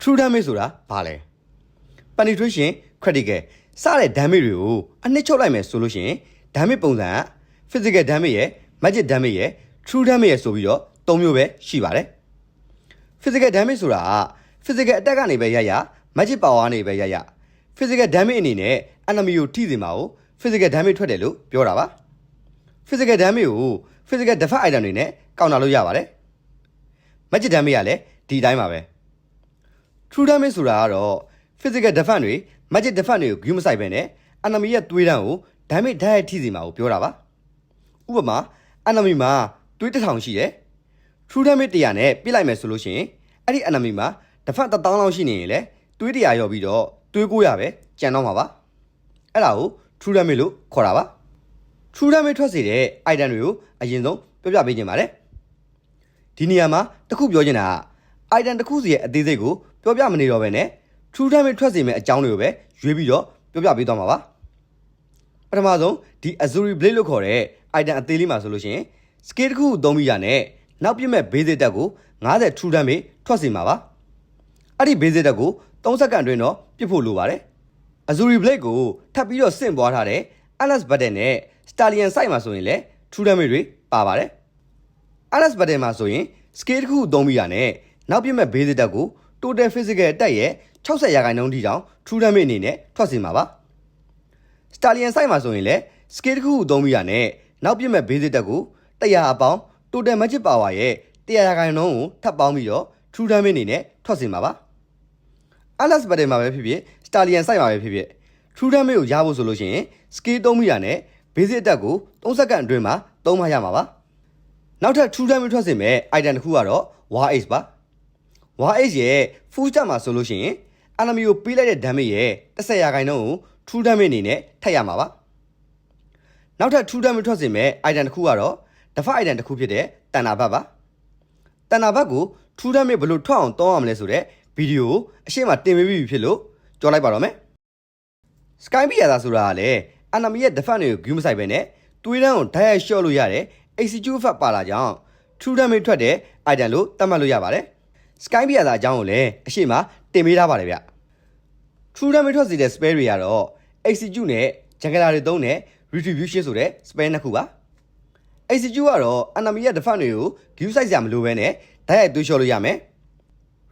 true damage ဆိုတာဘာလဲ penetration critical စတဲ့ damage တွေကိုအနှစ်ချုပ်လိုက်မယ်ဆိုလို့ရှိရင် damage ပုံစံက physical damage ရယ် magic damage ရယ် true damage ရယ်ဆိုပြီးတော့၃မျိုးပဲရှိပါတယ် physical damage ဆိုတာက physical attack ကနေပဲရရ magic power ကနေပဲရရ physical damage အနေနဲ့ enemy ကိုထိစေမှာကို physical damage ထွက်တယ်လို့ပြောတာပါ physical damage ကို physical defense item တွေနဲ့ကောင်တာလို့ရပါတယ် magic damage ကလည်းဒီအတိုင်းပါပဲ true damage ဆိုတာကတော့ physical defense တွေ magic defense တွေကိုဂရုမစိုက်ဘဲနဲ့ enemy ရဲ့သွေးတန်းကို damage ဓာတ်ရိုက်ထိစေမှာကိုပြောတာပါဥပမာ enemy မှာသွေးတစ်ထောင်ရှိတယ် true damage 100နဲ့ပြစ်လိုက်မယ်ဆိုလို့ရှိရင်အဲ့ဒီ enemy မှာ defense 1000လောက်ရှိနေရင်လေသွေး100ရောပြီးတော့သွေး900ပဲကျန်တော့မှာပါအဲ့ဒါကို true damage လို့ခေါ်တာပါ true damage ထွက်စေတဲ့ item တွေကိုအရင်ဆုံးပြောပြပေးခြင်းပါတယ်ဒီနေရာမှာတစ်ခုပြောချင်တာက item တစ်ခုစီရဲ့အသေးစိတ်ကို ပြောပြမနေတော့ဘဲနဲ့ true damage ထွက်စေမယ့်အကြောင်းတွေကိုပဲရွေးပြီးတော့ပြောပြပေးသွားမှာပါပထမဆုံးဒီ Azuri Blade လို့ခေါ်တဲ့ item အသေးလေးမှာဆိုလို့ရှိရင် scale တစ်ခုကိုသုံးပြီးရနဲ့နောက်ပြည့်မဲ့ basic တက်ကို90 true damage ထွက်စေမှာပါအဲ့ဒီ basic တက်ကို3စက္ကန့်အတွင်းတော့ပြစ်ဖို့လိုပါတယ် Azuri Blade ကိုထပ်ပြီးတော့ဆင့်ပွားထားတဲ့ Atlas Button နဲ့ Stallion Sight မှာဆိုရင်လည်း true damage တွေပါပါတယ် Atlas Button မှာဆိုရင် scale တစ်ခုကိုသုံးပြီးရနဲ့နောက်ပြည့်မဲ့ basic တက်ကို total physical တက်ရဲ့60ရာခိုင်နှုန်းထိတောင် true damage အနေနဲ့ထွက်စေမှာပါ Stallion Sight မှာဆိုရင်လည်း scale တစ်ခုကိုသုံးပြီးရနဲ့နောက်ပြည့်မဲ့ basic တက်ကို100အပေါင်း total magic power ရဲ့100ရာခိုင်နှုန်းကိုထပ်ပေါင်းပြီးတော့ true damage အနေနဲ့ထွက်စေမှာပါ Atlas Battle မှာပဲဖြစ်ဖြစ် Stallion Sight မှာပဲဖြစ်ဖြစ် True Damage ကိုရဖို့ဆိုလို့ရှိရင် Scale သုံးမိတာနဲ့ Basic Attack ကို3စက္ကန့်အတွင်းမှာသုံးမှရမှာပါနောက်ထပ် True Damage ထွက်စေမဲ့ item တစ်ခုကတော့ War Ace ပါ War Ace ရဲ့ Full Start မှာဆိုလို့ရှိရင် enemy ကိုပေးလိုက်တဲ့ damage ရဲ့10ရာခိုင်နှုန်းကို True Damage အနေနဲ့ထပ်ရမှာပါနောက်ထပ် True Damage ထွက်စေမဲ့ item တစ်ခုကတော့ Defa item တစ်ခုဖြစ်တဲ့တန်နာဘတ်ပါတန်နာဘတ်ကို True Damage ဘယ်လိုထွက်အောင်တောင်းရမလဲဆိုတဲ့ဗီဒီယိုကိုအရှိမတင်ပေးပြီးဖြစ်လို့ကြောလိုက်ပါတော့မယ် Sky Beat ရတာဆိုတာကလည်း enemy ရဲ့ defense တွေကိုဂရုမစိုက်ပဲနဲ့တွေးတန်းကိုဓာတ်ရိုက် shot လို့ရတဲ့ execute effect ပါလာကြောင်း true damage ထွက်တဲ့ item လို့သတ်မှတ်လို့ရပါတယ် Sky Beat ရတာအကြောင်းကိုလည်းအရှိမတင်ပေးထားပါတယ်ဗျ true damage ထွက်စေတဲ့ spell တွေကတော့ execute နဲ့ jungler တွေသုံးတဲ့ retribution ဆိုတဲ့ spell နှစ်ခုပါ execute ကတော့ enemy ရဲ့ defense တွေကိုဂရုစိုက်စရာမလိုဘဲနဲ့ဓာတ်ရိုက်သွေး shot လို့ရမယ်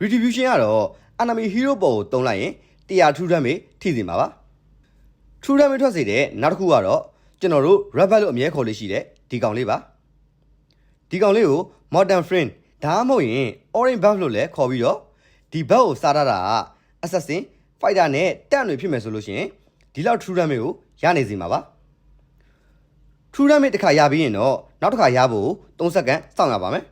retribution ကတော့ enemy hero ပေါ်ကိုတုံးလိုက်ရင်100 true damage ထိစေမှာပါ true damage ထွက်စေတဲ့နောက်တစ်ခုကတော့ကျွန်တော်တို့ rebel လို့အမည်ခေါ်လို့ရှိတဲ့ဒီကောင်လေးပါဒီကောင်လေးကို modern friend ဒါမှမဟုတ်ရင် orange buff လို့လည်းခေါ်ပြီးတော့ဒီ buff ကိုစားရတာက assassin fighter နဲ့တန့်တွေဖြစ်မယ်ဆိုလို့ရှိရင်ဒီလောက် true damage ကိုရနေစီမှာပါ true damage တစ်ခါရပြီးရင်တော့နောက်တစ်ခါရဖို့3စက္ကန့်စောင့်ရပါမယ်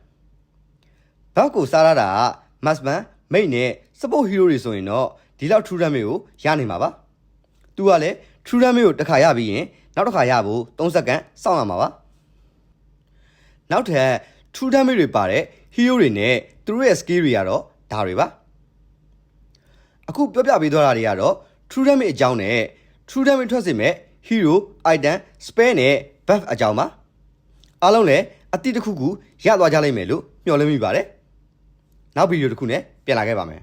buff ကိုစားရတာက masman mate နဲ့ support hero တွေဆိုရင်တော့ဒီလောက် true damage ကိုရနေမှာပါသူကလည်း true damage ကိုတစ်ခါရပြီးရင်နောက်တစ်ခါရဖို့3စက္ကန့်စောင့်ရမှာပါနောက်ထပ် true damage တွေပါတဲ့ hero တွေနဲ့သူတို့ရဲ့ skill တွေကတော့ဒါတွေပါအခုပြောပြပေးသွားတာတွေကတော့ true damage အကြောင်းနဲ့ true damage ထွက်စေမဲ့ hero item spell နဲ့ buff အကြောင်းပါအားလုံးလည်းအတိတစ်ခုခုရသွားကြလိမ့်မယ်လို့မျှော်လင့်မိပါတယ်နောက်ဗီဒီယိုတစ်ခုနဲ့ပြန်လာခဲ့ပါမယ်